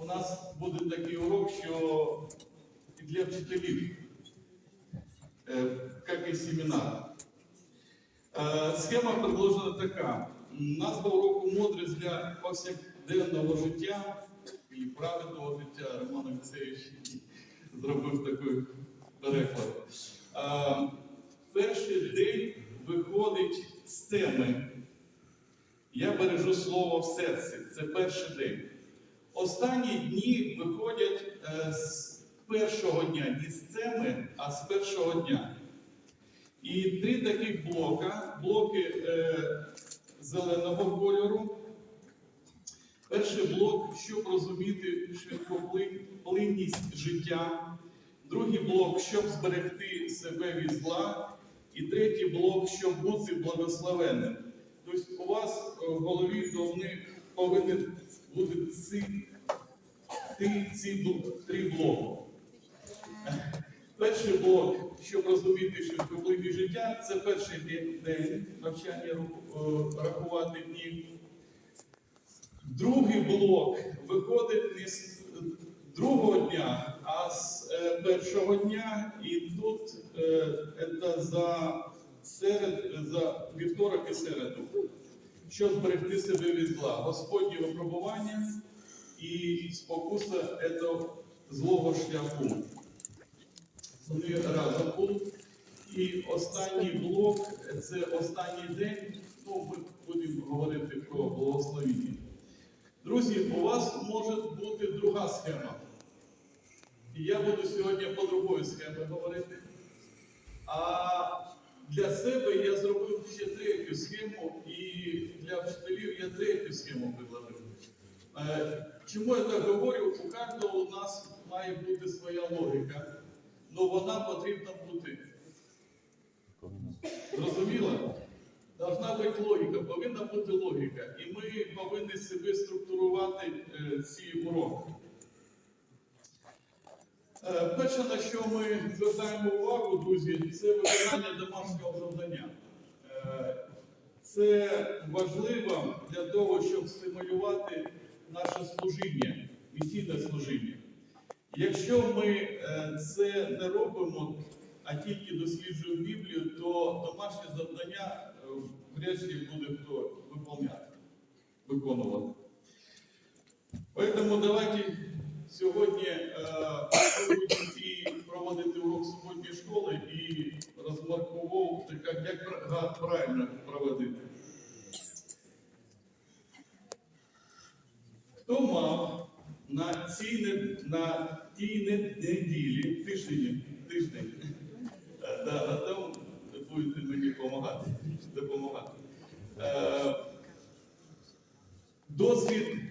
у нас буде такий урок, що і для вчителів, е, як і семінар. Е, Схема предложена така. Назва уроку мудрість для повсякденного життя і праведного життя. Роман Олексійович зробив такий переклад. Е, Перший день виходить з теми. Я бережу слово в серці. Це перший день. Останні дні виходять е, з першого дня, не з теми, а з першого дня. І три таких блока: блоки е, зеленого кольору. Перший блок, щоб розуміти швидкоплинність життя. Другий блок, щоб зберегти себе від зла. І третій блок, щоб бути благословенним. Тобто у вас е, в голові повинні, бути ці, ці три блоки. Перший блок, щоб розуміти що швидкоплинність життя, це перший день, навчання е, рахувати днів. Другий блок виходить не з другого дня, а з е, першого дня. І тут е, це за, серед, за вівторок і середу. Щоб зберегти себе від зла. Господнє випробування і спокуса цього злого шляху. Вони разом будуть. І останній блок це останній день. Ну, ми будемо говорити про благословіння. Друзі, у вас може бути друга схема. І я буду сьогодні по другої схемі говорити. А для себе я зробив ще третю схему, і для вчителів я третю схему предложив. Е, Чому я так говорю? У кожного у нас має бути своя логіка, але вона потрібна бути. Зрозуміло? Должна бути логіка, повинна бути логіка. І ми повинні себе структурувати е, ці уроки. Е, Перше, на що ми звертаємо увагу, друзі, це виконання домашнього завдання. Е, Це важливо для того, щоб стимулювати наше служіння, місійне служіння. Якщо ми е, це не робимо, а тільки досліджуємо Біблію, то домашнє завдання вряд ли буде хто виконувати. Поэтому давайте сьогодні е, проводити урок суботньої школи і розмарковувати, як, правильно проводити. Хто мав на цій на тій неділі, тиждень, тиждень, е, да, там будете мені допомагати, допомагати. Е, досвід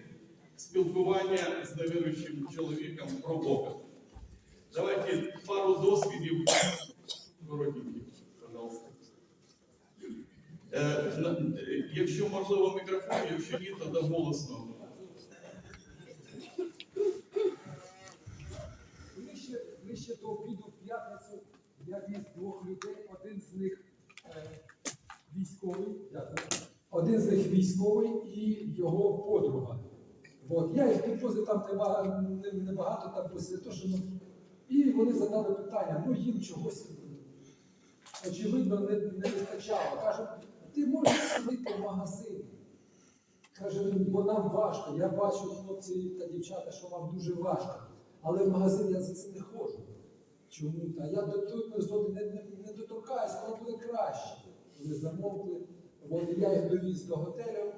спілкування з невіруючим чоловіком про Бога. Давайте пару досвідів. Е, якщо можливо мікрофон, якщо ні, то голосно. Ближче, ближче до обіду в п'ятницю я віз двох людей, один з них е, військовий, один з них військовий і його подруга. От. Я їх підвозив там небагато, там по Святошину. І вони задали питання, ну їм чогось очевидно не, не вистачало. Кажуть, ти можеш сходити в магазин. Каже, бо нам важко. Я бачу, хлопці та дівчата, що вам дуже важко. Але в магазин я за це не ходжу. Чому? Та я до тут пригоди не, не, не доторкаюсь, але буде краще. Вони замовкли. От, я їх довіз до готелю.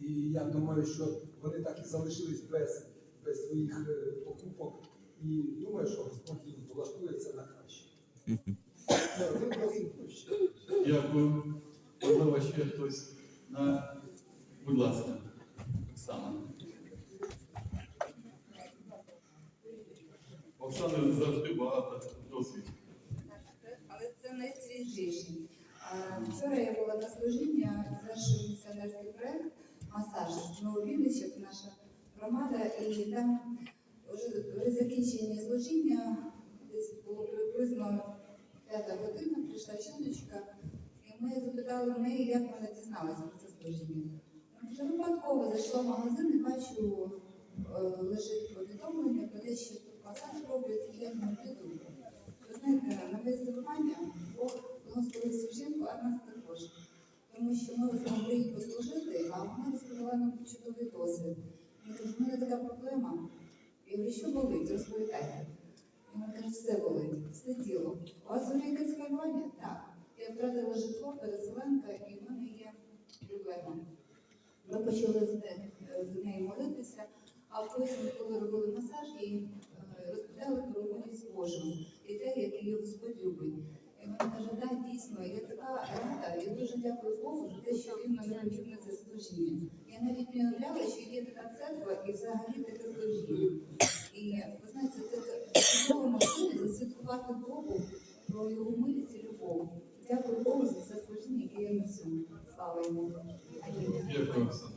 І я думаю, що вони так і залишились без, без своїх е, покупок. І думаю, що Господь їм влаштує це на краще. Дякую. Можливо, ще хтось. На... Будь ласка, Оксана. Оксани завжди багато досвіду. Але це найсвіжіші. А, Вчора я була на служінні, завершив місіонерський проект масаж Нововінничок, наша громада, і там вже при закінченні служіння десь було приблизно п'ята година, прийшла жіночка, і ми запитали в неї, як вона дізналася про це служіння. Вона каже, випадково зайшла в магазин і бачу е, лежить повідомлення про те, що тут масаж роблять і я не піду. Ви знаєте, на моє здивування Бог благословив цю жінку, а нас також. Тому що ми змогли їй послужити, а вона розповіла нам чудовий досвід. Я кажу, в мене така проблема. Я говорю, що болить, розповідайте. І вона каже, все болить, все тіло. У вас вже якесь хвилювання? Так. Я втратила житло, переселенка, і в мене є проблема. Ми почали з не- нею молитися, а потім, коли робили масаж, їй е, розповідали про милість Божу і те, як її Господь любить. І вона каже, да, дійсно, я така рада, я дуже дякую Богу за те, що він мене на це служіння. Я навіть не уявляла, що є така церква і взагалі таке служіння. І ви знаєте, це чудова можливість засвідкувати Богу про його милість і любов. Дякую Богу за це служіння, яке я несу. Слава йому. Дякую, Оксана.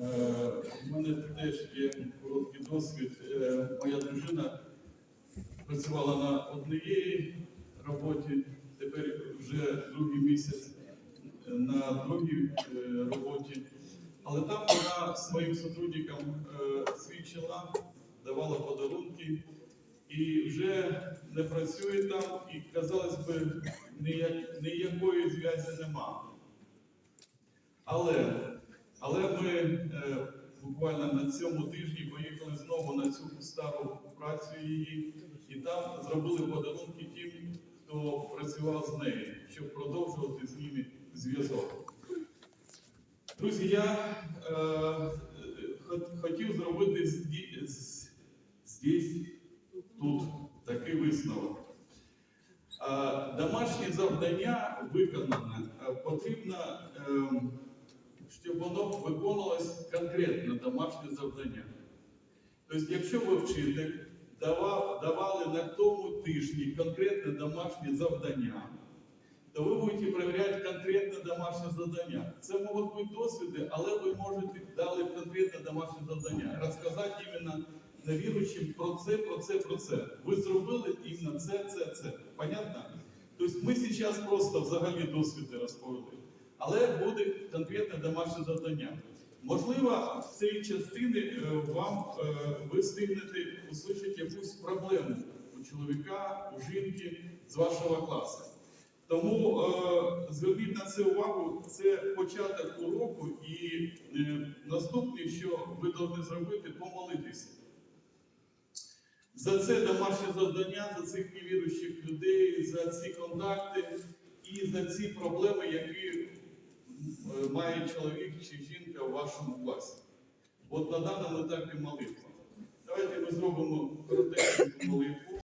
Е, У мене теж є короткий досвід. Е, Моя дружина працювала на однієї роботі, тепер вже другий місяць на другій е, роботі. Але там вона своїм сотрудникам е, свідчила, давала подарунки і вже не працює там, і, казалось би, ніяк- ніякої зв'язі нема. Але, але ми е, буквально на цьому тижні поїхали знову на цю стару працю її, і там зробили подарунки тим, хто працював з нею, щоб продовжувати з ними зв'язок. Друзі, я е, хотів зробити зді- з- здесь, тут такий висновок. Е, Домашнє завдання виконане е, потрібно, ем, щоб воно виконувалось конкретно домашнє завдання. Тобто, якщо ви вчитель давали на тому тижні конкретне домашнє завдання, то ви будете перевіряти конкретне домашнє завдання. Це можуть бути досвіди, але ви можете дали конкретне домашнє завдання, розказати іменно невіруючим про це, про це, про це. Ви зробили іменно це, це, це. Понятно? Тобто ми зараз просто взагалі досвіди розповіли. Але буде конкретне домашнє завдання. Можливо, в цій частині е, вам е, ви встигнете услышати якусь проблему у чоловіка, у жінки з вашого класу. Тому е, зверніть на це увагу, це початок уроку, і наступне, що ви повинні зробити, помолитися. За це домашнє завдання, за цих невіруючих людей, за ці контакти і за ці проблеми, які має чоловік чи жінка в вашому класі. От на даному етапі молитва. Давайте ми зробимо коротеньку молитву.